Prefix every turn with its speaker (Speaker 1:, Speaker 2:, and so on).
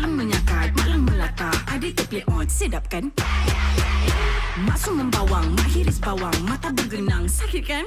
Speaker 1: Maklum menyakat, maklum melata Ada tepi on, sedap kan? Masuk membawang, mahiris bawang Mata bergenang, sakit kan?